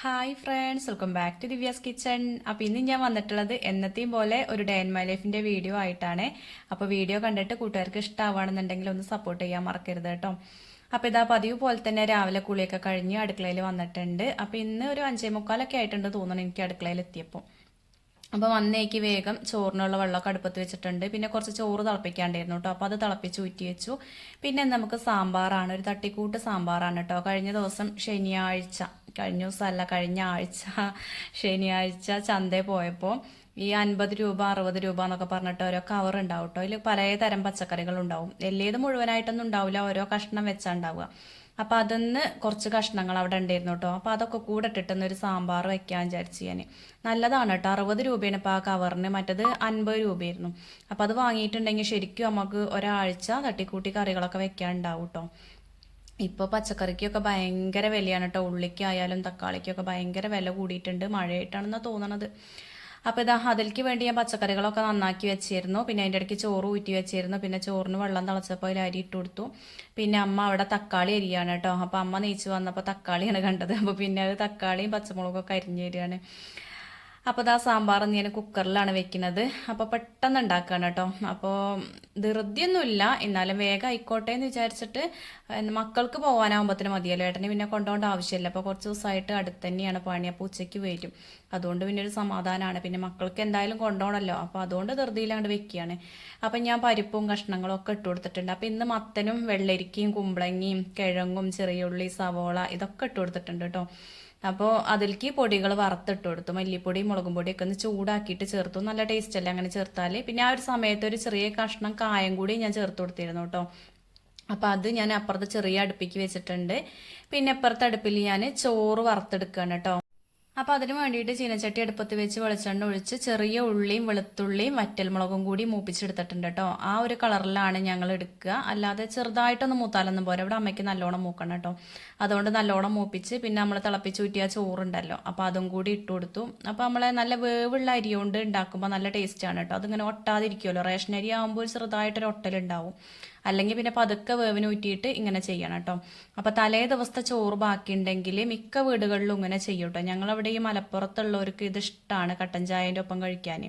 Hi friends welcome back to Divya's kitchen അപ്പോൾ ഇന്ന് ഞാൻ വന്നിട്ടുള്ളത് എന്നത്തെയും പോലെ ഒരു ഡേ മൈ ലൈഫിന്റെ വീഡിയോ ആയിട്ടാണ്. അപ്പോൾ വീഡിയോ കണ്ടിട്ട് കൂട്ടുകാർക്ക് ഇഷ്ടമാവാണെന്നുണ്ടെങ്കിൽ ഒന്ന് സപ്പോർട്ട് ചെയ്യാൻ മറക്കരുത് കേട്ടോ. അപ്പോൾ ഇതാ പതിവ് പോലെ തന്നെ രാവിലെ കുളിയൊക്കെ കഴിഞ്ഞ് അടുക്കളയിൽ വന്നിട്ടുണ്ട്. അപ്പോൾ ഇന്ന് ഒരു അഞ്ചേ മുക്കാലൊക്കെ ആയിട്ടുണ്ട് തോന്നുന്നു എനിക്ക് അടുക്കളയിൽ എത്തിയപ്പോൾ അപ്പോൾ വന്നേക്ക് വേഗം ചോറിനുള്ള വെള്ളമൊക്കെ അടുപ്പത്ത് വെച്ചിട്ടുണ്ട്. പിന്നെ കുറച്ച് ചോറ് തിളപ്പിക്കാണ്ടായിരുന്നു കേട്ടോ. അപ്പോൾ അത് തിളപ്പിച്ച് ഊറ്റി വെച്ചു. പിന്നെ നമുക്ക് സാമ്പാറാണ്. ഒരു തട്ടിക്കൂട്ട് സാമ്പാറാണ് കേട്ടോ. കഴിഞ്ഞ ദിവസം ശനിയാഴ്ച. കഴിഞ്ഞ ദിവസമല്ല കഴിഞ്ഞ ആഴ്ച ശനിയാഴ്ച ചന്തയിൽ പോയപ്പോൾ ഈ അൻപത് രൂപ അറുപത് രൂപ എന്നൊക്കെ പറഞ്ഞിട്ട് ഓരോ കവർ ഉണ്ടാവും കേട്ടോ അതിൽ പല തരം പച്ചക്കറികൾ ഉണ്ടാവും. എല്ലേത് മുഴുവനായിട്ടൊന്നും ഉണ്ടാവില്ല ഓരോ കഷ്ണം വെച്ചാൽ ഉണ്ടാവുക. അപ്പം അതിന്ന് കുറച്ച് കഷ്ണങ്ങൾ അവിടെ ഉണ്ടായിരുന്നു കേട്ടോ അപ്പോൾ അതൊക്കെ കൂടെ ഇട്ടിട്ടൊന്ന് ഒരു സാമ്പാർ വെക്കാൻ വിചാരിച്ചു ഞാൻ നല്ലതാണ് കേട്ടോ അറുപത് രൂപയാണ് ഇപ്പോൾ ആ കവറിന് മറ്റത് അൻപത് രൂപയായിരുന്നു. അപ്പോൾ അത് വാങ്ങിയിട്ടുണ്ടെങ്കിൽ ശരിക്കും നമുക്ക് ഒരാഴ്ച തട്ടിക്കൂട്ടി കറികളൊക്കെ വെക്കാൻ ഉണ്ടാവും കേട്ടോ ഇപ്പോൾ പച്ചക്കറിക്കൊക്കെ ഭയങ്കര വിലയാണ് കേട്ടോ ഉള്ളിക്കായാലും തക്കാളിക്കൊക്കെ ഭയങ്കര വില കൂടിയിട്ടുണ്ട്. മഴയായിട്ടാണെന്നാണ് തോന്നണത്. അപ്പോൾ ഇതാ അതിലേക്ക് വേണ്ടി ഞാൻ പച്ചക്കറികളൊക്കെ നന്നാക്കി വെച്ചിരുന്നു. പിന്നെ അതിന്റെ ഇടയ്ക്ക് ചോറ് ഊറ്റി വെച്ചിരുന്നു. പിന്നെ ചോറിന് വെള്ളം തിളച്ചപ്പോൾ അതിൽ അരി ഇട്ട് കൊടുത്തു. പിന്നെ അമ്മ അവിടെ തക്കാളി അരിയാണ് കേട്ടോ അപ്പോൾ അമ്മ നെയ്ച്ച് വന്നപ്പോൾ തക്കാളിയാണ് കണ്ടത്. അപ്പോൾ പിന്നെ അത് തക്കാളിയും പച്ചമുളകൊക്കെ അരിഞ്ഞു തരികയാണ്. അപ്പോൾ ഇതാ സാമ്പാർ ഞാൻ കുക്കറിലാണ് വെക്കുന്നത്. അപ്പോൾ പെട്ടെന്ന് ഉണ്ടാക്കുകയാണ് കേട്ടോ. അപ്പോൾ ധൃതിയൊന്നുമില്ല. എന്നാലും വേഗം ആയിക്കോട്ടെ എന്ന് വിചാരിച്ചിട്ട് മക്കൾക്ക് പോകാനാകുമ്പോഴത്തേന് മതിയല്ലോ. ഏട്ടന് പിന്നെ കൊണ്ടുപോകേണ്ട ആവശ്യമില്ല. അപ്പോൾ കുറച്ച് ദിവസമായിട്ട് അടുത്ത് തന്നെയാണ് പണി. അപ്പോൾ ഉച്ചയ്ക്ക് വരും. അതുകൊണ്ട് പിന്നെ ഒരു സമാധാനമാണ് പിന്നെ മക്കൾക്ക് എന്തായാലും കൊണ്ടുപോകണമല്ലോ അപ്പോൾ അതുകൊണ്ട് ധൃതിയിലാണ്ട് വെക്കുകയാണ് അപ്പം ഞാൻ പരിപ്പും കഷ്ണങ്ങളും ഒക്കെ ഇട്ട് കൊടുത്തിട്ടുണ്ട്. അപ്പോൾ ഇന്ന് മത്തനും വെള്ളരിക്കയും കുമ്പളങ്ങിയും കിഴങ്ങും ചെറിയുള്ളി സവോള ഇതൊക്കെ ഇട്ട് കൊടുത്തിട്ടുണ്ട് കേട്ടോ. അപ്പോൾ അതിലേക്ക് പൊടികൾ വറുത്തിട്ട് കൊടുത്തു. മല്ലിപ്പൊടി മുളകും പൊടിയൊക്കെ ഒന്ന് ചൂടാക്കിയിട്ട് ചേർത്തു. നല്ല ടേസ്റ്റ് അല്ലേ അങ്ങനെ ചേർത്താൽ പിന്നെ ആ ഒരു സമയത്ത് ഒരു ചെറിയ കഷ്ണം കായം കൂടി ഞാൻ ചേർത്ത് കൊടുത്തിരുന്നു കേട്ടോ. അപ്പോൾ അത് ഞാൻ അപ്പുറത്ത് ചെറിയ അടുപ്പിക്ക് വെച്ചിട്ടുണ്ട്. പിന്നെ അപ്പുറത്തെ അടുപ്പിൽ ഞാൻ ചോറ് വറുത്തെടുക്കുകയാണ് കേട്ടോ. അപ്പോൾ അതിന് വേണ്ടിയിട്ട് ചീനച്ചട്ടി അടുപ്പത്ത് വെച്ച് വെളിച്ചെണ്ണ ഒഴിച്ച് ചെറിയ ഉള്ളിയും വെളുത്തുള്ളിയും വറ്റൽമുളകും കൂടി മൂപ്പിച്ചെടുത്തിട്ടുണ്ട് കേട്ടോ. ആ ഒരു കളറിലാണ് ഞങ്ങൾ എടുക്കുക. അല്ലാതെ ചെറുതായിട്ടൊന്ന് മൂത്താലൊന്നും പോരാ. ഇവിടെ അമ്മയ്ക്ക് നല്ലോണം മൂക്കണം കേട്ടോ. അതുകൊണ്ട് നല്ലോണം മൂപ്പിച്ച് പിന്നെ നമ്മൾ തിളപ്പിച്ച് ഊറ്റിയ ചോറുണ്ടല്ലോ. അപ്പോൾ അതും കൂടി ഇട്ട് കൊടുത്തു. അപ്പോൾ നമ്മൾ നല്ല വേവുള്ള അരി കൊണ്ട് ഉണ്ടാക്കുമ്പോൾ നല്ല ടേസ്റ്റാണ് കേട്ടോ. അതിങ്ങനെ ഒട്ടാതിരിക്കുമല്ലോ റേഷൻ അരി ആകുമ്പോൾ ചെറുതായിട്ടൊരു ഒട്ടലുണ്ടാവും. അല്ലെങ്കിൽ പിന്നെ പതുക്കെ വേവിന് ഊറ്റിയിട്ട് ഇങ്ങനെ ചെയ്യണം കേട്ടോ. അപ്പോൾ തലേ ദിവസത്തെ ചോറ് ബാക്കിയുണ്ടെങ്കിൽ മിക്ക വീടുകളിലും ഇങ്ങനെ ചെയ്യും കേട്ടോ. ഞങ്ങളവിടെ ഈ മലപ്പുറത്തുള്ളവർക്ക് ഇത് ഇഷ്ടമാണ് കട്ടൻ ചായന്റെ ഒപ്പം കഴിക്കാൻ.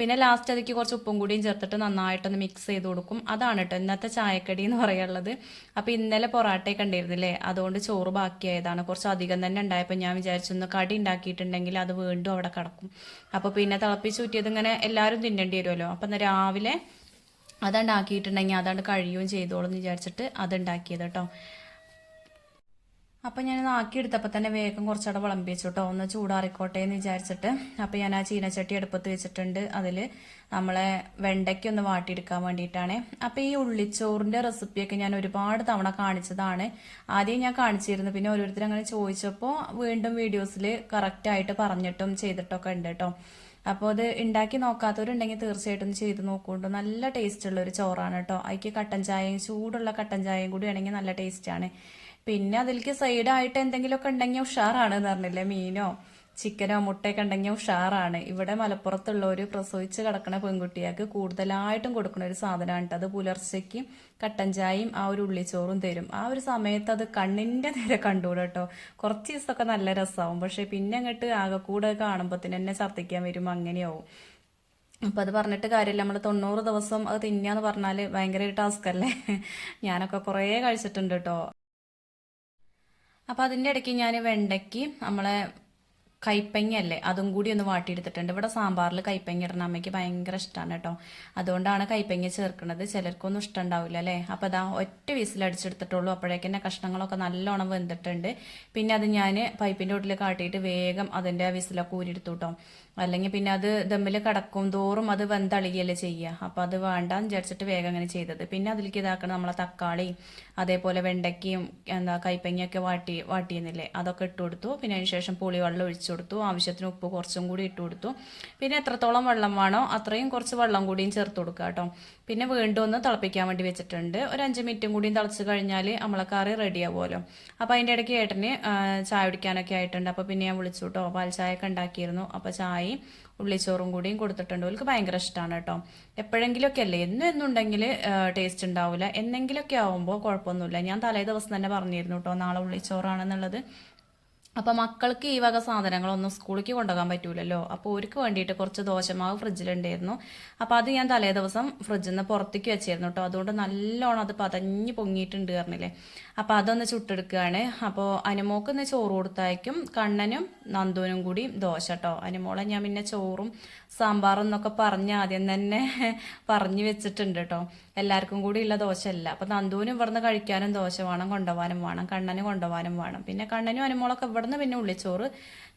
പിന്നെ ലാസ്റ്റ് അതിക്ക് കുറച്ച് ഉപ്പും കൂടിയും ചേർത്തിട്ട് നന്നായിട്ടൊന്ന് മിക്സ് ചെയ്ത് കൊടുക്കും. അതാണ് കേട്ടോ ഇന്നത്തെ ചായക്കടി എന്ന് പറയാനുള്ളത്. അപ്പോൾ ഇന്നലെ പൊറാട്ടയൊക്കെ ഉണ്ടായിരുന്നില്ലേ? അതുകൊണ്ട് ചോറ് ബാക്കിയായതാണ്. കുറച്ച് അധികം തന്നെ ഉണ്ടായപ്പോൾ ഞാൻ വിചാരിച്ചൊന്ന് കടി ഉണ്ടാക്കിയിട്ടുണ്ടെങ്കിൽ അത് വീണ്ടും അവിടെ കിടക്കും. അപ്പോൾ പിന്നെ തിളപ്പിച്ച് ഊറ്റിയത് ഇങ്ങനെ എല്ലാവരും തിന്നേണ്ടി വരുമല്ലോ. അപ്പം രാവിലെ അതുണ്ടാക്കിയിട്ടുണ്ടെങ്കിൽ അതാണ്ട് കഴിയുകയും ചെയ്തോളും എന്ന് വിചാരിച്ചിട്ട് അതുണ്ടാക്കിയത് കേട്ടോ. അപ്പം ഞാനത് ആക്കിയെടുത്തപ്പോൾ തന്നെ വേഗം കുറച്ചുകൂടെ വിളമ്പി വെച്ചു കേട്ടോ. ഒന്ന് ചൂടാറിക്കോട്ടെ എന്ന് വിചാരിച്ചിട്ട് അപ്പോൾ ഞാൻ ആ ചീനച്ചട്ടി അടുപ്പത്ത് വെച്ചിട്ടുണ്ട്. അതിൽ നമ്മളെ വെണ്ടയ്ക്ക് ഒന്ന് വാട്ടിയെടുക്കാൻ വേണ്ടിയിട്ടാണ്. അപ്പോൾ ഈ ഉള്ളിച്ചോറിന്റെ റെസിപ്പിയൊക്കെ ഞാൻ ഒരുപാട് തവണ കാണിച്ചതാണ്. ആദ്യം ഞാൻ കാണിച്ചിരുന്നു. പിന്നെ ഓരോരുത്തർ അങ്ങനെ ചോദിച്ചപ്പോൾ വീണ്ടും വീഡിയോസിൽ കറക്റ്റായിട്ട് പറഞ്ഞിട്ടും ചെയ്തിട്ടൊക്കെ ഉണ്ട് കേട്ടോ. അപ്പോൾ അത് ഉണ്ടാക്കി നോക്കാത്തവരുണ്ടെങ്കിൽ തീർച്ചയായിട്ടും ചെയ്ത് നോക്കുകൊണ്ട് നല്ല ടേസ്റ്റ് ഉള്ള ഒരു ചോറാണ് കേട്ടോ. അതിക്ക് കട്ടൻ ചായയും ചൂടുള്ള കട്ടൻ ചായയും കൂടി ആണെങ്കിൽ നല്ല ടേസ്റ്റാണ് പിന്നെ അതിലേക്ക് സൈഡായിട്ട് എന്തെങ്കിലുമൊക്കെ ഉണ്ടെങ്കിൽ ഉഷാറാണ് എന്ന് പറഞ്ഞില്ലേ മീനോ? ചിക്കനോ മുട്ടയൊക്കെ ഉണ്ടെങ്കിൽ ഉഷാറാണ്. ഇവിടെ മലപ്പുറത്തുള്ള ഒരു പ്രസവിച്ച് കിടക്കുന്ന പെൺകുട്ടികൾക്ക് കൂടുതലായിട്ടും കൊടുക്കുന്ന ഒരു സാധനമാണ് അത് പുലർച്ചയ്ക്ക് കട്ടൻ ചായയും ആ ഒരു ഉള്ളിച്ചോറും തരും. ആ ഒരു സമയത്ത് അത് കണ്ണിന്റെ നേരെ കണ്ടുകൂടെ കേട്ടോ കുറച്ച് ദിവസമൊക്കെ നല്ല രസമാവും. പക്ഷേ പിന്നെ അങ്ങോട്ട് ആകെ കൂടെ കാണുമ്പോൾ തന്നെ ഛർദ്ദിക്കാൻ വരും. അങ്ങനെയാവും. അപ്പോൾ അത് പറഞ്ഞിട്ട് കാര്യമില്ല. നമ്മൾ തൊണ്ണൂറ് ദിവസം അത് തിന്നാന്ന് പറഞ്ഞാൽ ഭയങ്കര ടാസ്ക് അല്ലേ ഞാനൊക്കെ കുറേ കഴിച്ചിട്ടുണ്ട് കേട്ടോ അപ്പോൾ അതിന്റെ ഇടയ്ക്ക് ഞാൻ വെണ്ടയ്ക്ക് നമ്മളെ കൈപ്പങ്ങ അല്ലേ അതും കൂടി ഒന്ന് വാട്ടിയെടുത്തിട്ടുണ്ട്. ഇവിടെ സാമ്പാറിൽ കൈപ്പങ്ങ ഇടണ അമ്മയ്ക്ക് ഭയങ്കര ഇഷ്ടമാണ് കേട്ടോ. അതുകൊണ്ടാണ് കൈപ്പങ്ങ ചേർക്കുന്നത്. ചിലർക്കൊന്നും ഇഷ്ടമുണ്ടാവില്ല അല്ലേ? അപ്പോൾ അതാ ഒറ്റ വീസിലടിച്ചെടുത്തിട്ടുള്ളൂ അപ്പോഴേക്കും തന്നെ കഷ്ണങ്ങളൊക്കെ നല്ലോണം വെന്തിട്ടുണ്ട്. പിന്നെ അത് ഞാൻ പൈപ്പിന്റെ വീട്ടിൽ കാട്ടിയിട്ട് വേഗം അതിന്റെ വിസിലൊക്കെ ഊരിയെടുത്തു കേട്ടോ. അല്ലെങ്കിൽ പിന്നെ അത് ദമ്മിൽ കിടക്കും തോറും അത് വെന്തളിയല്ലേ ചെയ്യുക. അപ്പോൾ അത് വേണ്ടാന്ന് വിചാരിച്ചിട്ട് വേഗം അങ്ങനെ ചെയ്തത്. പിന്നെ അതിലേക്ക് ഇതാക്കണം നമ്മളെ തക്കാളി അതേപോലെ വെണ്ടയ്ക്കയും എന്താ കൈപ്പങ്ങയൊക്കെ വാട്ടി വാട്ടിയെന്നില്ലേ? അതൊക്കെ ഇട്ട് കൊടുത്തു. പിന്നെ അതിന് ശേഷം പുളിവെള്ളം ഒഴിച്ചു. കൊടുത്തു. ആവശ്യത്തിന് ഉപ്പ് കുറച്ചും കൂടി ഇട്ട് കൊടുത്തു. പിന്നെ എത്രത്തോളം വെള്ളം വേണോ അത്രയും കുറച്ച് വെള്ളം കൂടിയും ചേർത്ത് കൊടുക്കുക കേട്ടോ. പിന്നെ വീണ്ടും ഒന്ന് തിളപ്പിക്കാൻ വേണ്ടി വെച്ചിട്ടുണ്ട്. ഒരു അഞ്ച് മിനിറ്റും കൂടിയും തിളച്ച് കഴിഞ്ഞാൽ നമ്മളെ കറി റെഡി ആവുമല്ലോ. അപ്പോൾ അതിന്റെ ഇടയ്ക്ക് ഏട്ടന് ചായ കുടിക്കാനൊക്കെ ആയിട്ടുണ്ട്. അപ്പോൾ പിന്നെ ഞാൻ വിളിച്ചു കേട്ടോ. പാൽ ചായ ഒക്കെ ഉണ്ടാക്കിയിരുന്നു. അപ്പോൾ ചായയും ഉള്ളിച്ചോറും കൂടിയും കൊടുത്തിട്ടുണ്ട്. അവർക്ക് ഭയങ്കര ഇഷ്ടമാണ് കേട്ടോ. എപ്പോഴെങ്കിലുമൊക്കെ അല്ലേ? എന്നും എന്നുണ്ടെങ്കിൽ ടേസ്റ്റ് ഉണ്ടാവില്ല എന്നെങ്കിലുമൊക്കെ ആവുമ്പോൾ കുഴപ്പമൊന്നുമില്ല. ഞാൻ തലേ ദിവസം തന്നെ പറഞ്ഞിരുന്നു കേട്ടോ നാളെ ഉള്ളിച്ചോറാണെന്നുള്ളത്. അപ്പോൾ മക്കൾക്ക് ഈ വക സാധനങ്ങളൊന്നും സ്കൂളിലേക്ക് കൊണ്ടുപോകാൻ പറ്റൂലല്ലോ. അപ്പോൾ അവർക്ക് വേണ്ടിയിട്ട് കുറച്ച് ദോശമാവ് ഫ്രിഡ്ജിലുണ്ടായിരുന്നു. അപ്പോൾ അത് ഞാൻ തലേ ദിവസം ഫ്രിഡ്ജിൽ നിന്ന് പുറത്തേക്ക് വെച്ചിരുന്നു കേട്ടോ അതുകൊണ്ട് നല്ലോണം അത് പതഞ്ഞ് പൊങ്ങിയിട്ടുണ്ട് പറഞ്ഞില്ലേ. അപ്പോൾ അതൊന്ന് ചുട്ടെടുക്കുകയാണ് അപ്പോൾ അനുമോക്ക് ചോറ് കൊടുത്തായിരിക്കും കണ്ണനും നന്ദുവിനും കൂടി ദോശ കേട്ടോ അനുമോളെ ഞാൻ പിന്നെ ചോറും സാമ്പാറും എന്നൊക്കെ പറഞ്ഞ് ആദ്യം തന്നെ പറഞ്ഞു വെച്ചിട്ടുണ്ട് കേട്ടോ എല്ലാവർക്കും കൂടി ഉള്ള ദോശ അല്ല അപ്പോൾ നന്ദുവിനും ഇവിടുന്ന് കഴിക്കാനും ദോശ വേണം കൊണ്ടുപോകാനും വേണം കണ്ണന് കൊണ്ടുപോകാനും വേണം. പിന്നെ കണ്ണനും അനുമോളൊക്കെ ഇവിടുന്ന് പിന്നെ ഉള്ളിച്ചോറ്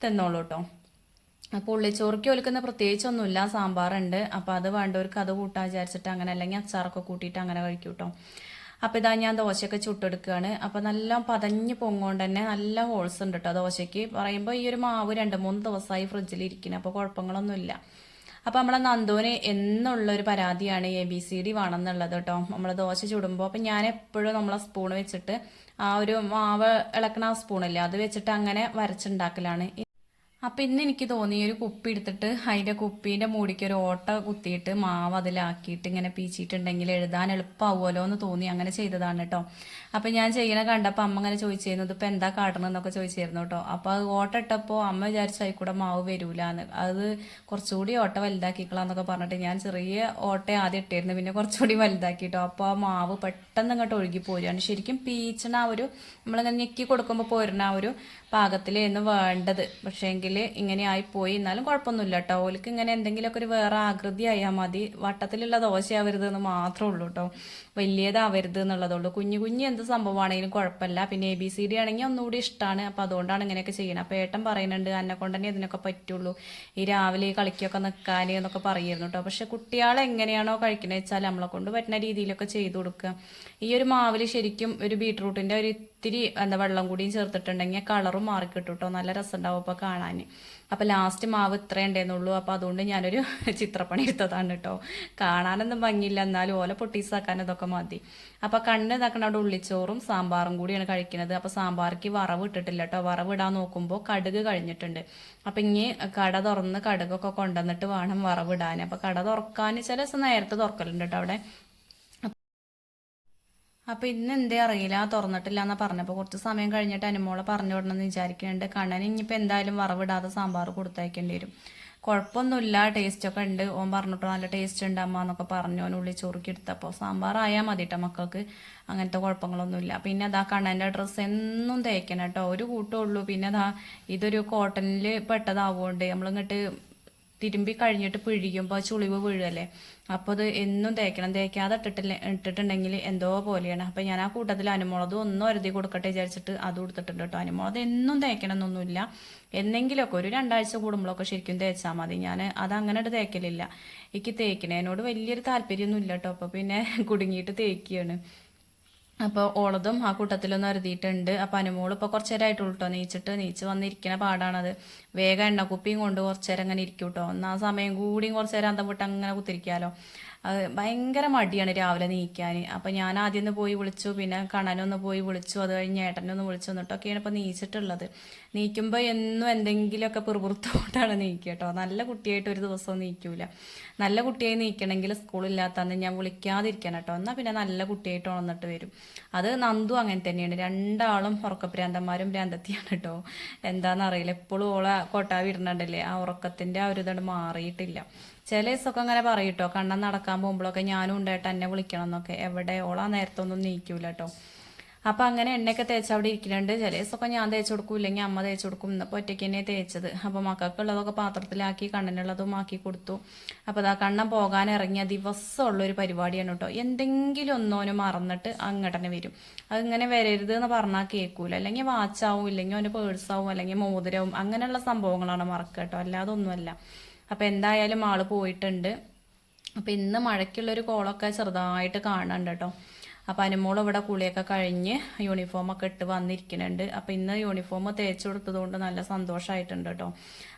തന്നോളൂ കേട്ടോ അപ്പോൾ ഉള്ളിച്ചോറിക്ക് ഒലിക്കുന്ന പ്രത്യേകിച്ചൊന്നുമില്ല. സാമ്പാറുണ്ട്. അപ്പോൾ അത് വേണ്ടവർക്ക് അത് കൂട്ടാൻ വിചാരിച്ചിട്ട് അങ്ങനെ അല്ലെങ്കിൽ അച്ചാറൊക്കെ കൂട്ടിയിട്ട് അങ്ങനെ കഴിക്കൂട്ടോ കേട്ടോ അപ്പോൾ ഇതാ ഞാൻ ദോശയൊക്കെ ചുട്ടെടുക്കുകയാണ്. അപ്പോൾ നല്ല പതഞ്ഞ് പൊങ്ങോണ്ട് തന്നെ നല്ല ഹോൾസ് ഉണ്ട് കേട്ടോ ദോശയ്ക്ക്. പറയുമ്പോൾ ഈ ഒരു മാവ് രണ്ട് മൂന്ന് ദിവസമായി ഫ്രിഡ്ജിൽ ഇരിക്കുന്നത് അപ്പോൾ കുഴപ്പങ്ങളൊന്നുമില്ല. അപ്പോൾ നമ്മളെ നന്ദുവിന് എന്നുള്ള ഒരു പരാതിയാണ് എ ബി സി ഡി വേണമെന്നുള്ളത് കേട്ടോ നമ്മൾ ദോശ ചുടുമ്പോൾ അപ്പം ഞാൻ എപ്പോഴും നമ്മളെ സ്പൂൺ വെച്ചിട്ട് ആ ഒരു മാവ് ഇളക്കണ ആ സ്പൂണില്ലേ അത് വെച്ചിട്ട് അങ്ങനെ വരച്ചുണ്ടാക്കലാണ്. അപ്പം ഇന്ന് എനിക്ക് തോന്നി ഒരു കുപ്പി എടുത്തിട്ട് അതിന്റെ കുപ്പീന്റെ മൂടിക്ക് ഒരു ഓട്ട കുത്തിയിട്ട് മാവ് അതിലാക്കിയിട്ട് ഇങ്ങനെ പീച്ചിട്ടുണ്ടെങ്കിൽ എഴുതാൻ എളുപ്പമാവുമല്ലോ എന്ന് തോന്നി. അങ്ങനെ ചെയ്തതാണ് കേട്ടോ അപ്പം ഞാൻ ചെയ്യണ കണ്ടപ്പോൾ അമ്മ അങ്ങനെ ചോദിച്ചിരുന്നു ഇതിപ്പോൾ എന്താ കാട്ടണമെന്നൊക്കെ ചോദിച്ചിരുന്നു കേട്ടോ അപ്പോൾ അത് ഓട്ട ഇട്ടപ്പോൾ അമ്മ വിചാരിച്ചു അതിൽ മാവ് വരൂലെന്ന് അത് കുറച്ചുകൂടി ഓട്ട വലുതാക്കിക്കളാന്നൊക്കെ പറഞ്ഞിട്ട് ഞാൻ ചെറിയ ഓട്ട ആദ്യം ഇട്ടിരുന്നു. പിന്നെ കുറച്ചുകൂടി വലുതാക്കിട്ടോ അപ്പോൾ ആ മാവ് പെട്ടെന്ന് ഇങ്ങോട്ട് ഒഴുകി പോരുകയാണ് ശരിക്കും പീച്ചണ ആ ഒരു നമ്മളിങ്ങനെ ഞെക്കി കൊടുക്കുമ്പോൾ പോരുന്ന ആ ഒരു പാകത്തിലായിരുന്നു വേണ്ടത്. പക്ഷേങ്കിൽ ഇങ്ങനെ ആയിപ്പോയി. എന്നാലും കുഴപ്പമൊന്നുമില്ല കേട്ടോ ഓലിക്ക് ഇങ്ങനെ എന്തെങ്കിലുമൊക്കെ ഒരു വേറെ ആകൃതി ആയാൽ മതി. വട്ടത്തിലുള്ള ദോശയാവരുത് എന്ന് മാത്രമേ ഉള്ളൂ കേട്ടോ വലിയതാവരുത് എന്നുള്ളതുള്ളൂ കുഞ്ഞു കുഞ്ഞു എന്ത് സംഭവമാണെങ്കിലും കുഴപ്പമില്ല. പിന്നെ എ ബി സി ഡി ആണെങ്കിൽ ഒന്നുകൂടി ഇഷ്ടമാണ് അപ്പോൾ അതുകൊണ്ടാണ് ഇങ്ങനെയൊക്കെ ചെയ്യുന്നത്. അപ്പോൾ ഏട്ടൻ പറയുന്നുണ്ട് എന്നെ കൊണ്ടുതന്നെ ഇതിനൊക്കെ പറ്റുള്ളൂ. ഈ രാവിലെ കളിക്കൊക്കെ നിൽക്കാൻ എന്നൊക്കെ പറയുന്നു കേട്ടോ പക്ഷെ കുട്ടികളെ എങ്ങനെയാണോ കഴിക്കുന്നത് വെച്ചാൽ നമ്മളെ കൊണ്ട് പറ്റുന്ന രീതിയിലൊക്കെ ചെയ്തു കൊടുക്കുക. ഈ ഒരു മാവിൽ ശരിക്കും ഒരു ബീട്രൂട്ടിന്റെ ഒരു ഇത്തിരി എന്താ വെള്ളം കൂടിയും ചേർത്തിട്ടുണ്ടെങ്കിൽ കളറും മാറിക്കിട്ടും കേട്ടോ നല്ല രസമുണ്ടാവും അപ്പോൾ കാണാൻ അപ്പോൾ ലാസ്റ്റ് മാവ് ഇത്രേ ഉണ്ടേന്നുള്ളൂ അപ്പോൾ അതുകൊണ്ട് ഞാനൊരു ചിത്രപ്പണി എടുത്തതാണ് കേട്ടോ കാണാനൊന്നും ഭംഗിയില്ല. എന്നാലും ഓല പൊട്ടീസാക്കാൻ അതൊക്കെ മതി. അപ്പോൾ കണ്ണ് ഇതാക്കണ അവിടെ ഉള്ളിച്ചോറും സാമ്പാറും കൂടിയാണ് കഴിക്കുന്നത് അപ്പോൾ സാമ്പാർക്ക് വറവ് ഇട്ടിട്ടില്ല കേട്ടോ വറവ് ഇടാൻ നോക്കുമ്പോൾ കടുക് കഴിഞ്ഞിട്ടുണ്ട്. അപ്പം ഇനി കട തുറന്ന് കടുകൊക്കെ കൊണ്ടുവന്നിട്ട് വേണം വറവ് ഇടാൻ അപ്പോൾ കട തുറക്കാൻ ചില ദിവസം നേരത്തെ തുറക്കലുണ്ട് കേട്ടോ അവിടെ. അപ്പൊ ഇന്ന് എന്തേ അറിയില്ല തുറന്നിട്ടില്ല എന്നാ പറഞ്ഞപ്പോ കുറച്ച് സമയം കഴിഞ്ഞിട്ട് അനുമോളെ പറഞ്ഞു വിടണമെന്ന് വിചാരിക്കുന്നുണ്ട്. കണ്ണൻ ഇനിയിപ്പോ എന്തായാലും വറവിടാതെ സാമ്പാർ കൊടുത്തയക്കേണ്ടി വരും. കുഴപ്പമൊന്നുമില്ല ടേസ്റ്റ് ഒക്കെ ഉണ്ട്. ഓൻ പറഞ്ഞിട്ടോ നല്ല ടേസ്റ്റ് ഉണ്ട് അമ്മ എന്നൊക്കെ പറഞ്ഞു. ഓൻ ഉള്ളി ചൊറുക്കി എടുത്തപ്പോൾ സാമ്പാർ ആയാൽ മതി കേട്ടോ മക്കൾക്ക്. അങ്ങനത്തെ കുഴപ്പങ്ങളൊന്നുമില്ല. പിന്നെ അതാ കണ്ണന്റെ ഡ്രസ്സ് എന്നും തേക്കണം കേട്ടോ. ഒരു കൂട്ടമുള്ളൂ പിന്നെ അതാ ഇതൊരു കോട്ടണിൽ പെട്ടതാവുകൊണ്ട് നമ്മളിങ്ങോട്ട് തിരുമ്പി കഴിഞ്ഞിട്ട് പിഴിയുമ്പോൾ ചുളിവ് വീഴല്ലേ? അപ്പോൾ അത് എന്നും തേക്കണം. തേക്കാതെ ഇട്ടിട്ടില്ല ഇട്ടിട്ടുണ്ടെങ്കിൽ എന്തോ പോലെയാണ്. അപ്പോൾ ഞാൻ ആ കൂട്ടത്തിൽ അനുമോളത് ഒന്നും ഒരുതി കൊടുക്കട്ടെ വിചാരിച്ചിട്ട് അത് കൊടുത്തിട്ടുണ്ട് കേട്ടോ. അനുമുളത് എന്നും തേക്കണം എന്നൊന്നുമില്ല. എന്നെങ്കിലുമൊക്കെ ഒരു രണ്ടാഴ്ച കൂടുമ്പോഴൊക്കെ ശരിക്കും തേച്ചാൽ മതി. ഞാൻ അത് അങ്ങനെ തേക്കലില്ല. എനിക്ക് തേക്കണേനോട് വലിയൊരു താല്പര്യമൊന്നുമില്ല കേട്ടോ. അപ്പോൾ പിന്നെ കുടുങ്ങിയിട്ട് തേക്കുകയാണ്. അപ്പോൾ ഓളതും ആ കൂട്ടത്തിലൊന്നും അരുതിയിട്ടുണ്ട്. അപ്പം അനുമോൾ ഇപ്പോൾ കുറച്ച് നേരമായിട്ടുള്ളൂ കേട്ടോ നീച്ചിട്ട്. നീച്ച് വന്നിരിക്കുന്ന പാടാണത്. വേഗം എണ്ണക്കുപ്പിയും കൊണ്ട് കുറച്ച് നേരം അങ്ങനെ ഇരിക്കും കേട്ടോ എന്നാൽ സമയം കൂടിയും കുറച്ച് നേരം അന്തം വിട്ട് അങ്ങനെ കുത്തിരിക്കാലോ. അത് ഭയങ്കര മടിയാണ് രാവിലെ നീക്കാൻ. അപ്പം ഞാൻ ആദ്യം ഒന്ന് പോയി വിളിച്ചു പിന്നെ കണനൊന്ന് പോയി വിളിച്ചു അത് കഴിഞ്ഞ് ഏട്ടനൊന്ന് വിളിച്ചു. എന്നിട്ടൊക്കെയാണ് ഇപ്പോൾ നീച്ചിട്ടുള്ളത്. നീക്കുമ്പോൾ എന്നും എന്തെങ്കിലുമൊക്കെ പിറുപുറത്തോട്ടാണ് നീക്കുക കേട്ടോ. നല്ല കുട്ടിയായിട്ട് ഒരു ദിവസവും നീക്കൂല. നല്ല കുട്ടിയായി നീക്കണമെങ്കിൽ സ്കൂളില്ലാത്തന്ന് ഞാൻ വിളിക്കാതിരിക്കണം കേട്ടോ. എന്നാൽ പിന്നെ നല്ല കുട്ടിയായിട്ട് ഉണർന്നിട്ട് വരും. അത് നന്ദു അങ്ങനെ തന്നെയാണ്. രണ്ടാളും ഉറക്കപ്രാന്തന്മാരും ഭ്രാന്തത്തിയാണ് കേട്ടോ. എന്താണെന്നറിയില്ല എപ്പോഴും ഓളെ കൊട്ടാവി ആ ഉറക്കത്തിന്റെ ആ ഒരു ഇതോട് മാറിയിട്ടില്ല. ചില ദിവസമൊക്കെ അങ്ങനെ പറയും കണ്ണൻ നടക്കാൻ പോകുമ്പോഴൊക്കെ ഞാനും ഉണ്ടായിട്ട് എന്നെ വിളിക്കണം എന്നൊക്കെ. എവിടെ? ഓളാ നേരത്തൊന്നും നീക്കൂല കേട്ടോ അപ്പം അങ്ങനെ എണ്ണയൊക്കെ തേച്ച് അവിടെ ഇരിക്കുന്നുണ്ട് ചില ദിവസമൊക്കെ ഞാൻ തേച്ച് കൊടുക്കും ഇല്ലെങ്കിൽ അമ്മ തേച്ച് കൊടുക്കും. ഇന്നിപ്പോൾ ഒറ്റയ്ക്ക് തന്നെ തേച്ചത്. അപ്പോൾ മക്കൾക്കുള്ളതൊക്കെ പാത്രത്തിലാക്കി കണ്ണനുള്ളതും ആക്കി കൊടുത്തു. അപ്പോൾ അതാ കണ്ണൻ പോകാൻ ഇറങ്ങിയ ദിവസമുള്ള ഒരു പരിപാടിയാണ് കേട്ടോ എന്തെങ്കിലും ഒന്നോന് മറന്നിട്ട് അങ്ങോട്ടന്നെ വരും. അതിങ്ങനെ വരരുത് എന്ന് പറഞ്ഞാൽ കേൾക്കൂല അല്ലെങ്കിൽ വാച്ചാവും ഇല്ലെങ്കിൽ അവന് പേഴ്സാവും അല്ലെങ്കിൽ മോതിരവും. അങ്ങനെയുള്ള സംഭവങ്ങളാണ് മറക്കുക കേട്ടോ അല്ലാതെ ഒന്നുമല്ല. അപ്പോൾ എന്തായാലും ആൾ പോയിട്ടുണ്ട്. അപ്പോൾ ഇന്ന് മഴയ്ക്കുള്ളൊരു കോളൊക്കെ ചെറുതായിട്ട് കാണുന്നുണ്ട് കേട്ടോ. അപ്പോൾ അനുമോൾ ഇവിടെ കുളിയൊക്കെ കഴിഞ്ഞ് യൂണിഫോമൊക്കെ ഇട്ട് വന്നിരിക്കുന്നുണ്ട്. അപ്പോൾ ഇന്ന് യൂണിഫോം തേച്ച് കൊടുത്തതുകൊണ്ട് നല്ല സന്തോഷമായിട്ടുണ്ട് കേട്ടോ.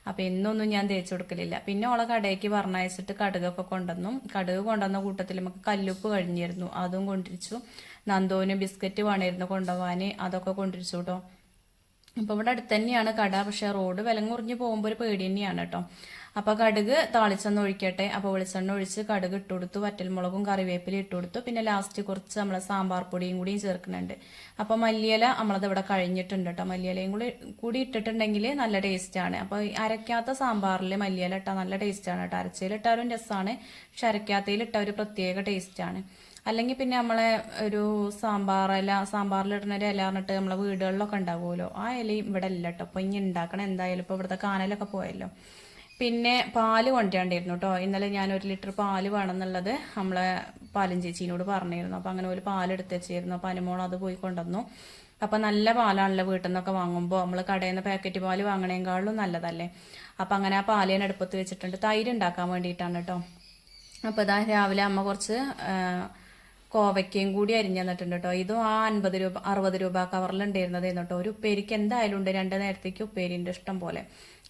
അപ്പോൾ ഇന്നൊന്നും ഞാൻ തേച്ച് കൊടുക്കലില്ല. പിന്നെ ഓളെ കടയ്ക്ക് പറഞ്ഞയച്ചിട്ട് കടുകൊക്കെ കൊണ്ടുവന്നു. കടുക് കൊണ്ടുവന്ന കൂട്ടത്തിൽ നമുക്ക് കല്ലുപ്പ് കഴിഞ്ഞിരുന്നു അതും കൊണ്ടിരിച്ചു നന്ദോന് ബിസ്ക്കറ്റ് വേണമായിരുന്നു കൊണ്ടുപോകാൻ. അതൊക്കെ കൊണ്ടിരിച്ചു കേട്ടോ. അപ്പോൾ ഇവിടെ അടുത്ത് തന്നെയാണ് കട. പക്ഷെ റോഡ് വിലങ്ങുറിഞ്ഞ് പോകുമ്പോൾ ഒരു പേടി തന്നെയാണ് കേട്ടോ. അപ്പോൾ കടുക് താളിച്ചെണ്ണ ഒഴിക്കട്ടെ. അപ്പോൾ വെളിച്ചെണ്ണ ഒഴിച്ച് കടുക് ഇട്ട് കൊടുത്തു വറ്റൽമുളകും കറിവേപ്പില ഇട്ട് കൊടുത്തു. പിന്നെ ലാസ്റ്റ് കുറച്ച് നമ്മളെ സാമ്പാർ പൊടിയും കൂടിയും ചേർക്കുന്നുണ്ട്. അപ്പോൾ മല്ലിയില നമ്മളത് ഇവിടെ കഴിഞ്ഞിട്ടുണ്ട് കേട്ടോ. മല്ലിയിലയും കൂടി കൂടി ഇട്ടിട്ടുണ്ടെങ്കിൽ നല്ല ടേസ്റ്റാണ് അപ്പോൾ അരയ്ക്കാത്ത സാമ്പാറിൽ മല്ലിയില ഇട്ടാൽ നല്ല ടേസ്റ്റാണ് കേട്ടോ. അരച്ചയിലിട്ടാലും രസമാണ് പക്ഷെ അരയ്ക്കാത്തയിലിട്ട ഒരു പ്രത്യേക ടേസ്റ്റാണ് അല്ലെങ്കിൽ പിന്നെ നമ്മളെ ഒരു സാമ്പാർ ഇല സാമ്പാറിലിടുന്ന ഒരു ഇല പറഞ്ഞിട്ട് നമ്മളെ വീടുകളിലൊക്കെ ഉണ്ടാവുമല്ലോ. ആ ഇലയും ഇവിടെ ഇല്ല കേട്ടോ അപ്പോൾ ഇനി ഉണ്ടാക്കണം. എന്തായാലും ഇപ്പോൾ ഇവിടുത്തെ കാനലൊക്കെ പോയല്ലോ. പിന്നെ പാൽ കൊണ്ടുവരണ്ടായിരുന്നു കേട്ടോ ഇന്നലെ ഞാൻ ഒരു ലിറ്റർ പാൽ വേണമെന്നുള്ളത് നമ്മളെ പാലും ചേച്ചീനോട് പറഞ്ഞിരുന്നു. അപ്പോൾ അങ്ങനെ ഒരു പാൽ എടുത്ത് വെച്ചിരുന്നു. അപ്പോൾ അനുമോൾ അത് പോയി കൊണ്ടുവന്നു. അപ്പം നല്ല പാലാണല്ലോ വീട്ടിൽ നിന്നൊക്കെ വാങ്ങുമ്പോൾ നമ്മൾ കടയിൽ നിന്ന് പാക്കറ്റ് പാൽ വാങ്ങണേക്കാളും നല്ലതല്ലേ? അപ്പം അങ്ങനെ ആ പാൽ ഞാൻ അടുപ്പത്ത് വെച്ചിട്ടുണ്ട്. തൈര് ഉണ്ടാക്കാൻ വേണ്ടിയിട്ടാണ് കേട്ടോ അപ്പോൾ ഇതാ രാവിലെ അമ്മ കുറച്ച് കോവയ്ക്കയും കൂടി അരിഞ്ഞു തന്നിട്ടുണ്ട് കേട്ടോ ഇതും ആ അൻപത് രൂപ അറുപത് രൂപ കവറിലുണ്ടായിരുന്നത് കേട്ടോ. ഒരു ഉപ്പേരിക്ക് എന്തായാലും ഉണ്ട്. രണ്ട് നേരത്തേക്ക് ഉപ്പേരിന്റെ ഇഷ്ടം പോലെ.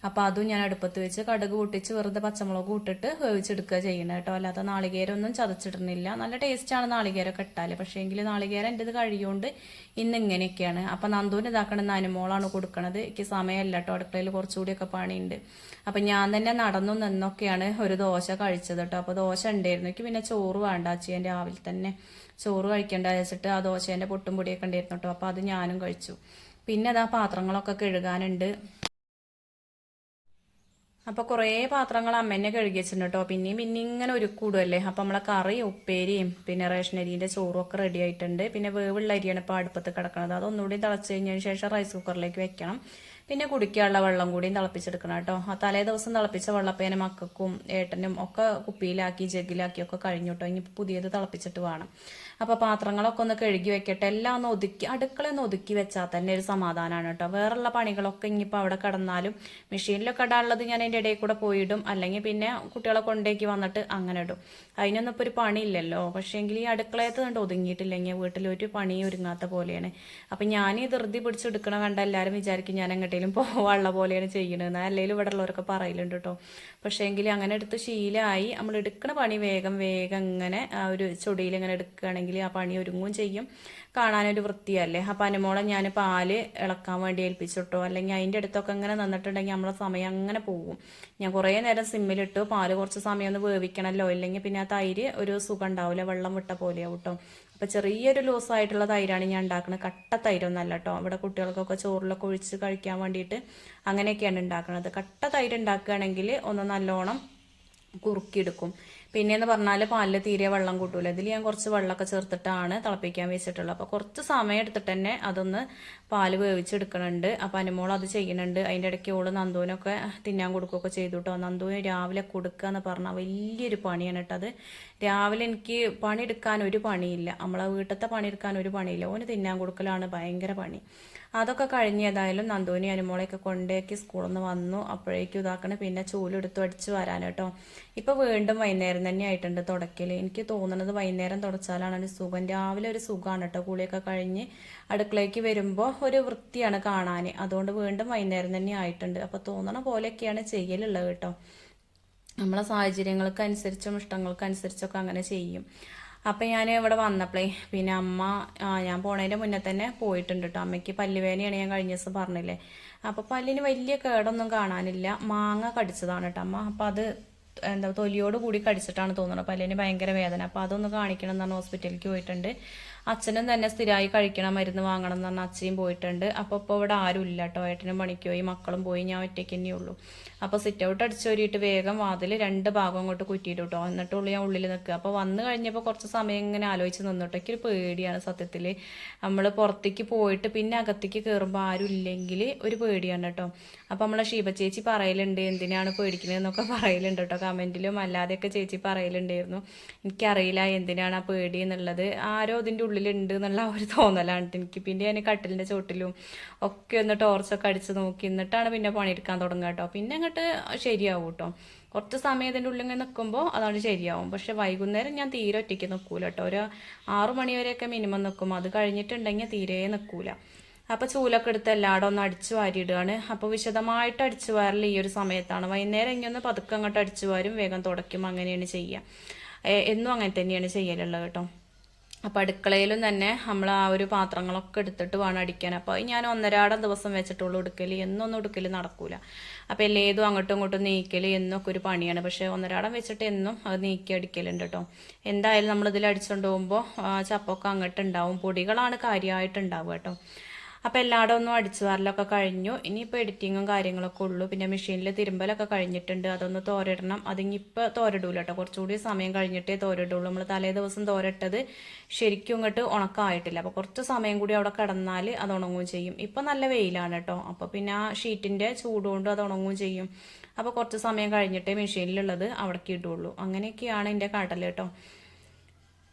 അപ്പോൾ അതും ഞാൻ അടുപ്പത്ത് വെച്ച് കടുക് പൊട്ടിച്ച് വെറുതെ പച്ചമുളക് ഇട്ടിട്ട് വേവിച്ചെടുക്കുക ചെയ്യണം കേട്ടോ. അല്ലാതെ നാളികേരം ഒന്നും ചതച്ചിടുന്നില്ല. നല്ല ടേസ്റ്റാണ് നാളികേരമൊക്കെ ഇട്ടാൽ പക്ഷേ എങ്കിൽ നാളികേരം എന്റെ ഇത് കഴിയുകൊണ്ട് ഇന്ന് ഇങ്ങനെയൊക്കെയാണ്. അപ്പം നന്ദൂന് ഇതാക്കണ നനുമോളാണ് കൊടുക്കണത്. എനിക്ക് സമയമല്ല കേട്ടോ. അടുക്കളയിൽ കുറച്ചുകൂടിയൊക്കെ പണിയുണ്ട്. അപ്പം ഞാൻ തന്നെ നടന്നു നിന്നൊക്കെയാണ് ഒരു ദോശ കഴിച്ചത് കേട്ടോ. അപ്പോൾ ദോശ ഉണ്ടായിരുന്നു. എനിക്ക് പിന്നെ ചോറ് വേണ്ട അച്ഛൻ രാവിലെ തന്നെ ചോറ് കഴിക്കേണ്ട വെച്ചിട്ട് ആ ദോശേന്റെ പൊട്ടും പൊടിയൊക്കെ ഉണ്ടായിരുന്നു കേട്ടോ. അപ്പോൾ അത് ഞാനും കഴിച്ചു. പിന്നെ അതാ പാത്രങ്ങളൊക്കെ കഴുകാനുണ്ട്. അപ്പോൾ കുറേ പാത്രങ്ങൾ അമ്മേനെ കഴുകി വെച്ചിട്ടുണ്ട് കേട്ടോ പിന്നെയും പിന്നെ ഇങ്ങനെ ഒരുക്കൂടുമല്ലേ അപ്പോൾ നമ്മളെ കറി ഉപ്പേരിയും പിന്നെ റേഷൻ അരിന്റെ ചോറും ഒക്കെ റെഡി ആയിട്ടുണ്ട്. പിന്നെ വേവുള്ള അരിയാണ് ഇപ്പോൾ അടുപ്പത്ത് കിടക്കുന്നത് അതൊന്നുകൂടി തിളച്ച് കഴിഞ്ഞതിന് ശേഷം റൈസ് കുക്കറിലേക്ക് വെക്കണം. പിന്നെ കുടിക്കാനുള്ള വെള്ളം കൂടിയും തിളപ്പിച്ചെടുക്കണം കേട്ടോ. ആ തലേ ദിവസം തിളപ്പിച്ച വെള്ളപ്പേനെ മക്കൾക്കും ഏട്ടനും ഒക്കെ കുപ്പിയിലാക്കി ജഗ്ഗിലാക്കി ഒക്കെ കഴിഞ്ഞു കേട്ടോ. ഇനി പുതിയത് തിളപ്പിച്ചിട്ട് വേണം. അപ്പോൾ പാത്രങ്ങളൊക്കെ ഒന്ന് കഴുകി വെക്കട്ടെ. എല്ലാം ഒന്ന് ഒതുക്കി അടുക്കള ഒന്ന് ഒതുക്കി വെച്ചാൽ തന്നെ ഒരു സമാധാനമാണ് കേട്ടോ. വേറെയുള്ള പണികളൊക്കെ ഇനിയിപ്പോൾ അവിടെ കിടന്നാലും മെഷീനിലൊക്കെ ഇടാനുള്ളത് ഞാൻ അതിന്റെ ഇടയിൽ കൂടെ പോയിടും. അല്ലെങ്കിൽ പിന്നെ കുട്ടികളെ കൊണ്ടേക്ക് വന്നിട്ട് അങ്ങനെ ഇടും. അതിനൊന്നും ഇപ്പോൾ ഒരു പണിയില്ലല്ലോ. പക്ഷേങ്കിൽ ഈ അടുക്കളയത്ത് കണ്ട് ഒതുങ്ങിയിട്ടില്ലെങ്കിൽ വീട്ടിൽ ഒരു പണി ഒരുങ്ങാത്ത പോലെയാണ്. അപ്പം ഞാൻ ഈ ധൃതി പിടിച്ചെടുക്കണം കണ്ട എല്ലാവരും വിചാരിക്കും ഞാൻ എങ്ങോട്ടേലും പോവാനുള്ള പോലെയാണ് ചെയ്യണത്. അല്ലെങ്കിൽ ഇവിടെ ഉള്ളവരൊക്കെ പറയലുണ്ട് കേട്ടോ പക്ഷേ എങ്കിൽ അങ്ങനെ എടുത്ത് ശീലമായി നമ്മൾ എടുക്കണ പണി വേഗം വേഗം ഇങ്ങനെ ആ ഒരു ചൊടിയിൽ ഇങ്ങനെ എടുക്കുകയാണെങ്കിൽ ആ പണി ഒരുങ്ങും ചെയ്യും. കാണാനൊരു വൃത്തിയല്ലേ. അപ്പം അനുമോളെ ഞാൻ പാൽ ഇളക്കാൻ വേണ്ടി ഏൽപ്പിച്ചിട്ടോ അല്ലെങ്കിൽ അതിന്റെ അടുത്തൊക്കെ ഇങ്ങനെ നിന്നിട്ടുണ്ടെങ്കിൽ നമ്മളെ സമയം അങ്ങനെ പോകും. ഞാൻ കുറേ നേരം സിമ്മിലിട്ട് പാൽ കുറച്ച് സമയം ഒന്ന് വേവിക്കണമല്ലോ. ഇല്ലെങ്കിൽ പിന്നെ ആ തൈര് ഒരു സുഖം ഉണ്ടാവില്ല. വെള്ളം വിട്ട പോലെയാവും കേട്ടോ അപ്പം ചെറിയൊരു ലൂസായിട്ടുള്ള തൈരാണ് ഞാൻ ഉണ്ടാക്കുന്നത് കട്ട തൈരൊന്നല്ല കേട്ടോ ഇവിടെ കുട്ടികൾക്കൊക്കെ ചോറിലൊക്കെ ഒഴിച്ച് കഴിക്കാൻ വേണ്ടിയിട്ട് അങ്ങനെയൊക്കെയാണ് ഉണ്ടാക്കുന്നത് കട്ട തൈര് ഉണ്ടാക്കുകയാണെങ്കിൽ ഒന്ന് നല്ലോണം കുറുക്കിയെടുക്കും. പിന്നെയെന്ന് പറഞ്ഞാൽ പാലിൽ തീരെ വെള്ളം കൂട്ടൂല. ഇതിൽ ഞാൻ കുറച്ച് വെള്ളമൊക്കെ ചേർത്തിട്ടാണ് തിളപ്പിക്കാൻ വെച്ചിട്ടുള്ളത്. അപ്പോൾ കുറച്ച് സമയം എടുത്തിട്ട് തന്നെ അതൊന്ന് പാൽ വേവിച്ചെടുക്കണുണ്ട്. അപ്പോൾ അനുമോൾ അത് ചെയ്യുന്നുണ്ട് അതിന്റെ ഇടയ്ക്ക് ഓൾ നന്ദുവിനൊക്കെ തിന്നാൻ കൊടുക്കുകയൊക്കെ ചെയ്തു കേട്ടോ നന്ദുവിന് രാവിലെ കൊടുക്കുക എന്ന് പറഞ്ഞാൽ വലിയൊരു പണിയാണ് കേട്ടോ അത്. രാവിലെ എനിക്ക് പണിയെടുക്കാൻ ഒരു പണിയില്ല. നമ്മളെ വീട്ടിലത്തെ പണിയെടുക്കാൻ ഒരു പണിയില്ല. ഓന് തിന്നാൻ കൊടുക്കലാണ് ഭയങ്കര പണി. അതൊക്കെ കഴിഞ്ഞ് ഏതായാലും നന്ദുവിനെ അനുമോളെയൊക്കെ കൊണ്ടേക്ക് സ്കൂളിൽ നിന്ന് വന്നു. അപ്പോഴേക്കും ഇതാക്കണേ. പിന്നെ ചൂലെടുത്ത് അടിച്ച് വരാൻ കേട്ടോ. ഇപ്പോൾ വീണ്ടും വൈകുന്നേരം തന്നെ ആയിട്ടുണ്ട് തുടക്കൽ എനിക്ക് തോന്നുന്നത് വൈകുന്നേരം തുടച്ചാലാണ് ഒരു സുഖം. രാവിലെ ഒരു സുഖമാണ് കേട്ടോ. കുളിയൊക്കെ കഴിഞ്ഞ് അടുക്കളയ്ക്ക് വരുമ്പോൾ ഒരു വൃത്തിയാണ് കാണാൻ അതുകൊണ്ട് വീണ്ടും വൈകുന്നേരം തന്നെ ആയിട്ടുണ്ട്. അപ്പോൾ തോന്നണ പോലെയൊക്കെയാണ് ചെയ്യലുള്ളത് കേട്ടോ. നമ്മളെ സാഹചര്യങ്ങൾക്ക് അനുസരിച്ചും ഇഷ്ടങ്ങൾക്ക് അനുസരിച്ചൊക്കെ അങ്ങനെ ചെയ്യും. അപ്പം ഞാൻ ഇവിടെ വന്നപ്പോഴേ പിന്നെ അമ്മ ഞാൻ പോണതിന്റെ മുന്നേ തന്നെ പോയിട്ടുണ്ട് കേട്ടോ അമ്മയ്ക്ക് പല്ലുവേനയാണ് ഞാൻ കഴിഞ്ഞ ദിവസം പറഞ്ഞില്ലേ. അപ്പോൾ പല്ലിന് വലിയ കേടൊന്നും കാണാനില്ല. മാങ്ങ കടിച്ചതാണ് കേട്ടോ അമ്മ. അപ്പം അത് എന്താ തൊലിയോട് കൂടി കടിച്ചിട്ടാണ് തോന്നുന്നത് പല്ലിന് ഭയങ്കര വേദന. അപ്പോൾ അതൊന്ന് കാണിക്കണം എന്നാണ് ഹോസ്പിറ്റലിലേക്ക് പോയിട്ടുണ്ട്. അച്ഛനും തന്നെ സ്ഥിരമായി കഴിക്കണം മരുന്ന് വാങ്ങണം എന്ന് പറഞ്ഞാൽ അച്ഛയും പോയിട്ടുണ്ട്. അപ്പോൾ ഇപ്പോൾ ഇവിടെ ആരും ഇല്ല കേട്ടോ ഏട്ടനും പണിക്ക് പോയി മക്കളും പോയി. ഞാൻ ഒറ്റയ്ക്ക് തന്നെ ഉള്ളൂ. അപ്പോൾ സിറ്റ് ഔട്ട് അടിച്ചോരിയിട്ട് വേഗം വാതിൽ രണ്ട് ഭാഗം അങ്ങോട്ട് കുറ്റിയിട്ട് കേട്ടോ എന്നിട്ടുള്ളൂ ഞാൻ ഉള്ളിൽ നിൽക്കുക അപ്പോൾ വന്ന് കഴിഞ്ഞപ്പോൾ കുറച്ച് സമയം ഇങ്ങനെ ആലോചിച്ച് നിന്നിട്ട് എനിക്കൊരു പേടിയാണ് സത്യത്തിൽ നമ്മൾ പുറത്തേക്ക് പോയിട്ട് പിന്നെ അകത്തേക്ക് കയറുമ്പോൾ ആരും ഇല്ലെങ്കിൽ ഒരു പേടിയാണ് കേട്ടോ അപ്പോൾ നമ്മളെ ഷീബ ചേച്ചി പറയലുണ്ട് എന്തിനാണ് പേടിക്കുന്നത് എന്നൊക്കെ പറയലുണ്ട് കേട്ടോ കമന്റിലും അല്ലാതെയൊക്കെ ചേച്ചി പറയലുണ്ടായിരുന്നു. എനിക്കറിയില്ല എന്തിനാണ് ആ പേടി എന്നുള്ളത്. ആരോ അതിന്റെ ഉള്ളിലുണ്ട് എന്നുള്ള ആ ഒരു തോന്നലാണ് എനിക്ക്. പിന്നെ ഞാൻ കട്ടിലിന്റെ ചോട്ടിലും ഒക്കെ ഒന്ന് ടോർച്ചൊക്കെ അടിച്ച് നോക്കി എന്നിട്ടാണ് പിന്നെ പണിയെടുക്കാൻ തുടങ്ങുക കേട്ടോ. പിന്നെ അങ്ങോട്ട് ശരിയാവും കേട്ടോ. കുറച്ച് സമയം ഇതിന്റെ ഉള്ളിൽ ഇങ്ങനെ നിൽക്കുമ്പോൾ അതാണ് ശരിയാവും. പക്ഷെ വൈകുന്നേരം ഞാൻ തീരെ ഒറ്റയ്ക്ക് നിൽക്കൂല കേട്ടോ. ഒരു ആറു മണിവരെയൊക്കെ മിനിമം നിൽക്കും. അത് കഴിഞ്ഞിട്ടുണ്ടെങ്കിൽ തീരെ നിൽക്കൂല. അപ്പോൾ ചൂലൊക്കെ എടുത്ത് എല്ലായിടും ഒന്ന് അടിച്ചു വാരിയിടുകയാണ്. അപ്പോൾ വിശദമായിട്ട് അടിച്ചു വാരൽ ഈ ഒരു സമയത്താണ്. വൈകുന്നേരം ഇങ്ങനെ ഒന്ന് പതുക്കെ അങ്ങോട്ട് അടിച്ചു വാരും. വേഗം തുടയ്ക്കും. അങ്ങനെയാണ് ചെയ്യുക. എന്നും അങ്ങനെ തന്നെയാണ് ചെയ്യലുള്ളത് കേട്ടോ. അപ്പോൾ അടുക്കളയിലും തന്നെ നമ്മൾ ആ ഒരു പാത്രങ്ങളൊക്കെ എടുത്തിട്ട് വേണം അടിക്കാൻ. അപ്പോൾ ഞാൻ ഒന്നരാടം ദിവസം വെച്ചിട്ടുള്ളൂ എടുക്കൽ എന്നൊന്നും എടുക്കൽ നടക്കൂല. അപ്പോൾ എല്ലേതും അങ്ങോട്ടും ഇങ്ങോട്ടും നീക്കൽ എന്നൊക്കെ ഒരു പണിയാണ്. പക്ഷേ ഒന്നരാടം വെച്ചിട്ട് എന്നും അത് നീക്കി അടിക്കലുണ്ട് കേട്ടോ. എന്തായാലും നമ്മളിതിൽ അടിച്ചുകൊണ്ട് പോകുമ്പോൾ ചപ്പൊക്കെ അങ്ങോട്ടുണ്ടാവും. പൊടികളാണ് കാര്യമായിട്ടുണ്ടാവുക കേട്ടോ. അപ്പോൾ എല്ലായിടം ഒന്നും അടിച്ചു വാറലൊക്കെ കഴിഞ്ഞു. ഇനിയിപ്പോൾ എഡിറ്റിങ്ങും കാര്യങ്ങളൊക്കെ ഉള്ളൂ. പിന്നെ മെഷീനിൽ തിരുമ്പലൊക്കെ കഴിഞ്ഞിട്ടുണ്ട്. അതൊന്ന് തോരിടണം. അതിങ്ങിപ്പോൾ തോരിടൂല കേട്ടോ കുറച്ചുകൂടി സമയം കഴിഞ്ഞിട്ടേ തോരിടുള്ളൂ. നമ്മൾ തലേ ദിവസം തോരട്ടത് ശരിക്കും ഇങ്ങോട്ട് ഉണക്കമായിട്ടില്ല അപ്പോൾ കുറച്ച് സമയം കൂടി അവിടെ കിടന്നാൽ അത് ഉണങ്ങുകയും ചെയ്യും. ഇപ്പം നല്ല വെയിലാണ് കേട്ടോ അപ്പോൾ പിന്നെ ആ ഷീറ്റിന്റെ ചൂടുകൊണ്ട് അത് ഉണങ്ങുകയും ചെയ്യും. അപ്പോൾ കുറച്ച് സമയം കഴിഞ്ഞിട്ടേ മെഷീനിലുള്ളത് അവിടേക്ക് ഇടുള്ളൂ. അങ്ങനെയൊക്കെയാണ് എന്റെ കടൽ കേട്ടോ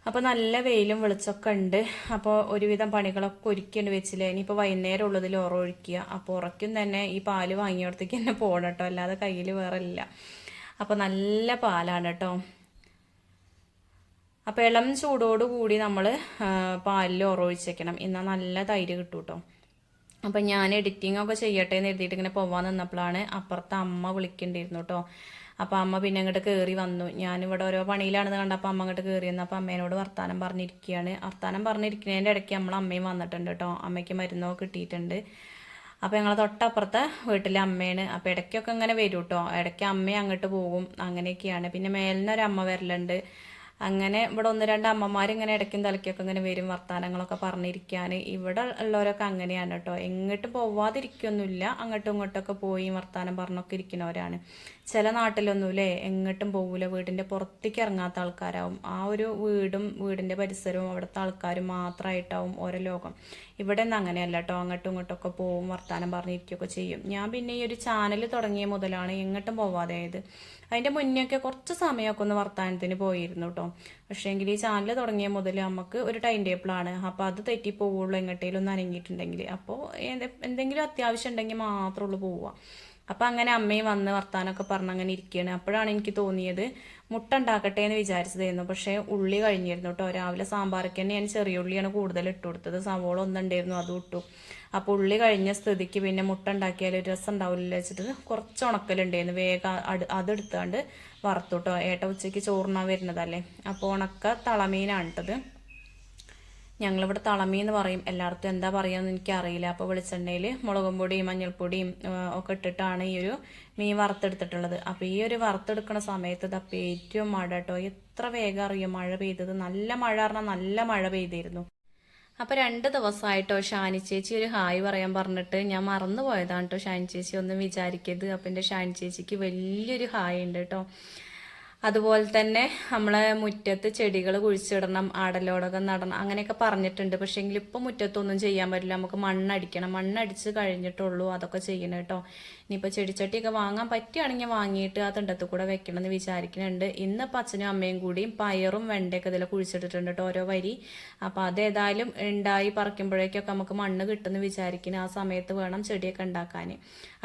അപ്പോൾ നല്ല വെയിലും വെളിച്ചമൊക്കെ ഉണ്ട്. അപ്പോൾ ഒരുവിധം പണികളൊക്കെ ഒരുക്കിയുണ്ട് വെച്ചില്ലേ. ഇനിയിപ്പോൾ വൈകുന്നേരം ഉള്ളതിൽ ഉറൊഴിക്കുക അപ്പോൾ ഉറക്കും തന്നെ ഈ പാൽ വാങ്ങിയോടത്തേക്ക് തന്നെ പോകണം കേട്ടോ. അല്ലാതെ കയ്യിൽ വേറെ ഇല്ല. അപ്പോൾ നല്ല പാലാണ് കേട്ടോ. അപ്പോൾ ഇളം ചൂടോട് കൂടി നമ്മൾ പാലിൽ ഉറൊഴിച്ചേക്കണം എന്നാൽ നല്ല തൈര് കിട്ടും കേട്ടോ. അപ്പം ഞാൻ എഡിറ്റിംഗ് ഒക്കെ ചെയ്യട്ടെ എന്ന് എഴുതിയിട്ട് ഇങ്ങനെ പോവാൻ നിന്നപ്പോഴാണ് അപ്പുറത്തെ അമ്മ വിളിക്കേണ്ടിയിരുന്നു കേട്ടോ. അപ്പോൾ അമ്മ പിന്നെ അങ്ങോട്ട് കയറി വന്നു. ഞാനിവിടെ ഓരോ പണിയിലാണെന്ന് കണ്ടപ്പോൾ അമ്മ അങ്ങോട്ട് കയറി വന്നു. അപ്പോൾ അമ്മേനോട് വർത്താനം പറഞ്ഞിരിക്കുകയാണ്. വർത്താനം പറഞ്ഞിരിക്കുന്നതിന്റെ ഇടയ്ക്ക് നമ്മൾ അമ്മയും വന്നിട്ടുണ്ട് കേട്ടോ. അമ്മയ്ക്ക് മരുന്നോ കിട്ടിയിട്ടുണ്ട്. അപ്പോൾ ഞങ്ങളെ തൊട്ടപ്പുറത്തെ വീട്ടിലെ അമ്മയാണ്. അപ്പോൾ ഇടയ്ക്കൊക്കെ ഇങ്ങനെ വരും കേട്ടോ. ഇടയ്ക്ക് അമ്മയും അങ്ങോട്ട് പോകും. അങ്ങനെയൊക്കെയാണ്. പിന്നെ മേലിനൊരമ്മ വരലുണ്ട്. അങ്ങനെ ഇവിടെ ഒന്ന് രണ്ട് അമ്മമാർ ഇങ്ങനെ ഇടയ്ക്കും തലയ്ക്കൊക്കെ ഇങ്ങനെ വരും വർത്തമാനങ്ങളൊക്കെ പറഞ്ഞിരിക്കാൻ ഇവിടെ ഉള്ളവരൊക്കെ അങ്ങനെയാണ് കേട്ടോ എങ്ങോട്ട് പോവാതിരിക്കൊന്നുമില്ല. അങ്ങോട്ടും ഇങ്ങോട്ടൊക്കെ പോയി വർത്തമാനം പറഞ്ഞൊക്കെ ഇരിക്കുന്നവരാണ്. ചില നാട്ടിലൊന്നും ഇല്ലേ എങ്ങോട്ടും പോകില്ല വീടിന്റെ പുറത്തേക്ക് ഇറങ്ങാത്ത ആൾക്കാരാവും. ആ ഒരു വീടും വീടിന്റെ പരിസരവും അവിടുത്തെ ആൾക്കാരും മാത്രമായിട്ടാവും ഓരോ ലോകം. ഇവിടെ നിന്ന് അങ്ങനെയല്ല കേട്ടോ അങ്ങോട്ടും ഇങ്ങോട്ടൊക്കെ പോവും വർത്തമാനം പറഞ്ഞിരിക്കുകയൊക്കെ ചെയ്യും. ഞാൻ പിന്നെ ഈ ഒരു ചാനൽ തുടങ്ങിയ മുതലാണ് എങ്ങോട്ടും പോവാതെ ആയത്. അതിന്റെ മുന്നെയൊക്കെ കുറച്ച് സമയമൊക്കെ ഒന്ന് വർത്തമാനത്തിന് പോയിരുന്നു കേട്ടോ പക്ഷേ എങ്കിൽ ഈ ചാനൽ തുടങ്ങിയ മുതൽ നമുക്ക് ഒരു ടൈം ടേബിളാണ് അപ്പോൾ അത് തെറ്റി പോവുള്ളൂ എങ്ങോട്ടേലും ഒന്ന് അനങ്ങിയിട്ടുണ്ടെങ്കിൽ. അപ്പോൾ എന്തെങ്കിലും അത്യാവശ്യം ഉണ്ടെങ്കിൽ മാത്രമേ ഉള്ളൂ പോവുക. അപ്പം അങ്ങനെ അമ്മയും വന്ന് വർത്താനൊക്കെ പറഞ്ഞ് അങ്ങനെ ഇരിക്കുകയാണ് അപ്പോഴാണ് എനിക്ക് തോന്നിയത് മുട്ട ഉണ്ടാക്കട്ടെ എന്ന് വിചാരിച്ചതായിരുന്നു. പക്ഷേ ഉള്ളി കഴിഞ്ഞിരുന്നു കേട്ടോ. രാവിലെ സാമ്പാറൊക്കെ തന്നെ ഞാൻ ചെറിയ ഉള്ളിയാണ് കൂടുതൽ ഇട്ട് കൊടുത്തത്. സവോള ഒന്നുണ്ടായിരുന്നു അതും ഇട്ടു. അപ്പോൾ ഉള്ളി കഴിഞ്ഞ സ്ഥിതിക്ക് പിന്നെ മുട്ട ഉണ്ടാക്കിയാൽ ഒരു രസം ഉണ്ടാവില്ല വെച്ചിട്ട് കുറച്ച് ഉണക്കലുണ്ടായിരുന്നു. വേഗം അതെടുത്താണ്ട് വറുത്തു കേട്ടോ. ഏട്ട ഉച്ചയ്ക്ക് ചോറിനാണ് വരുന്നതല്ലേ. അപ്പോൾ ഉണക്ക തളമീനാണ് ഇട്ടത്. ഞങ്ങളിവിടെ തളമി എന്ന് പറയും. എല്ലായിടത്തും എന്താ പറയുക എനിക്ക് അറിയില്ല അപ്പോൾ വെളിച്ചെണ്ണയിൽ മുളകും പൊടിയും മഞ്ഞൾപ്പൊടിയും ഒക്കെ ഇട്ടിട്ടാണ് ഈ ഒരു മീൻ വറുത്തെടുത്തിട്ടുള്ളത്. അപ്പോൾ ഈ ഒരു വറുത്തെടുക്കുന്ന സമയത്ത് ഇതപ്പോൾ ഏറ്റവും മഴ കേട്ടോ എത്ര വേഗം അറിയും? മഴ പെയ്തത്. നല്ല മഴ പറഞ്ഞാൽ നല്ല മഴ പെയ്തിരുന്നു. അപ്പോൾ രണ്ട് ദിവസമായിട്ടോ ഷാനി ചേച്ചി ഒരു ഹായ് പറയാൻ പറഞ്ഞിട്ട് ഞാൻ മറന്നു പോയതാണ് കേട്ടോ ഷാനി ചേച്ചി ഒന്നും വിചാരിക്കരുത്. അപ്പം എന്റെ ഷാനി ചേച്ചിക്ക് വലിയൊരു ഹായ് ഉണ്ട് കേട്ടോ അതുപോലെ തന്നെ നമ്മളെ മുറ്റത്ത് ചെടികൾ കുഴിച്ചിടണം ആടലോടകം നടണം അങ്ങനെയൊക്കെ പറഞ്ഞിട്ടുണ്ട്. പക്ഷേങ്കിൽ ഇപ്പോൾ മുറ്റത്തൊന്നും ചെയ്യാൻ പറ്റില്ല. നമുക്ക് മണ്ണടിക്കണം. മണ്ണടിച്ച് കഴിഞ്ഞിട്ടുള്ളൂ അതൊക്കെ ചെയ്യണം കേട്ടോ ഇനിയിപ്പോൾ ചെടിച്ചട്ടിയൊക്കെ വാങ്ങാൻ പറ്റുകയാണെങ്കിൽ വാങ്ങിയിട്ട് ആ തിണ്ടത്ത് കൂടെ വെക്കണം എന്ന് വിചാരിക്കുന്നുണ്ട്. ഇന്ന് അച്ഛനും അമ്മയും കൂടിയും പയറും വെണ്ടയൊക്കെ ഇതിൽ കുഴിച്ചിട്ടിട്ടുണ്ട് കേട്ടോ ഓരോ വരി. അപ്പോൾ അതേതായാലും ഉണ്ടായി പറിക്കുമ്പോഴേക്കൊക്കെ നമുക്ക് മണ്ണ് കിട്ടുമെന്ന് വിചാരിക്കുന്നു ആ സമയത്ത് വേണം ചെടിയൊക്കെ ഉണ്ടാക്കാൻ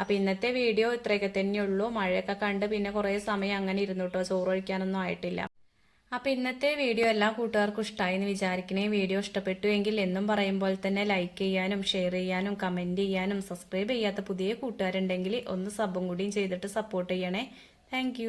അപ്പോൾ ഇന്നത്തെ വീഡിയോ ഇത്രയൊക്കെ തന്നെയുള്ളൂ. മഴയൊക്കെ കണ്ട് പിന്നെ കുറേ സമയം അങ്ങനെ ഇരുന്നു കേട്ടോ കഴിക്കാനൊന്നും ആയിട്ടില്ല. അപ്പോൾ ഇന്നത്തെ വീഡിയോ എല്ലാ കൂട്ടുകാർക്കും ഇഷ്ടമായി എന്ന് വിചാരിക്കണേ. വീഡിയോ ഇഷ്ടപ്പെട്ടു എങ്കിൽ എന്നും പറയുമ്പോൾ തന്നെ ലൈക്ക് ചെയ്യാനും ഷെയർ ചെയ്യാനും കമന്റ് ചെയ്യാനും സബ്സ്ക്രൈബ് ചെയ്യാത്ത പുതിയ കൂട്ടുകാരുണ്ടെങ്കിൽ ഒന്ന് സബും കൂടിയും ചെയ്തിട്ട് സപ്പോർട്ട് ചെയ്യണേ. താങ്ക്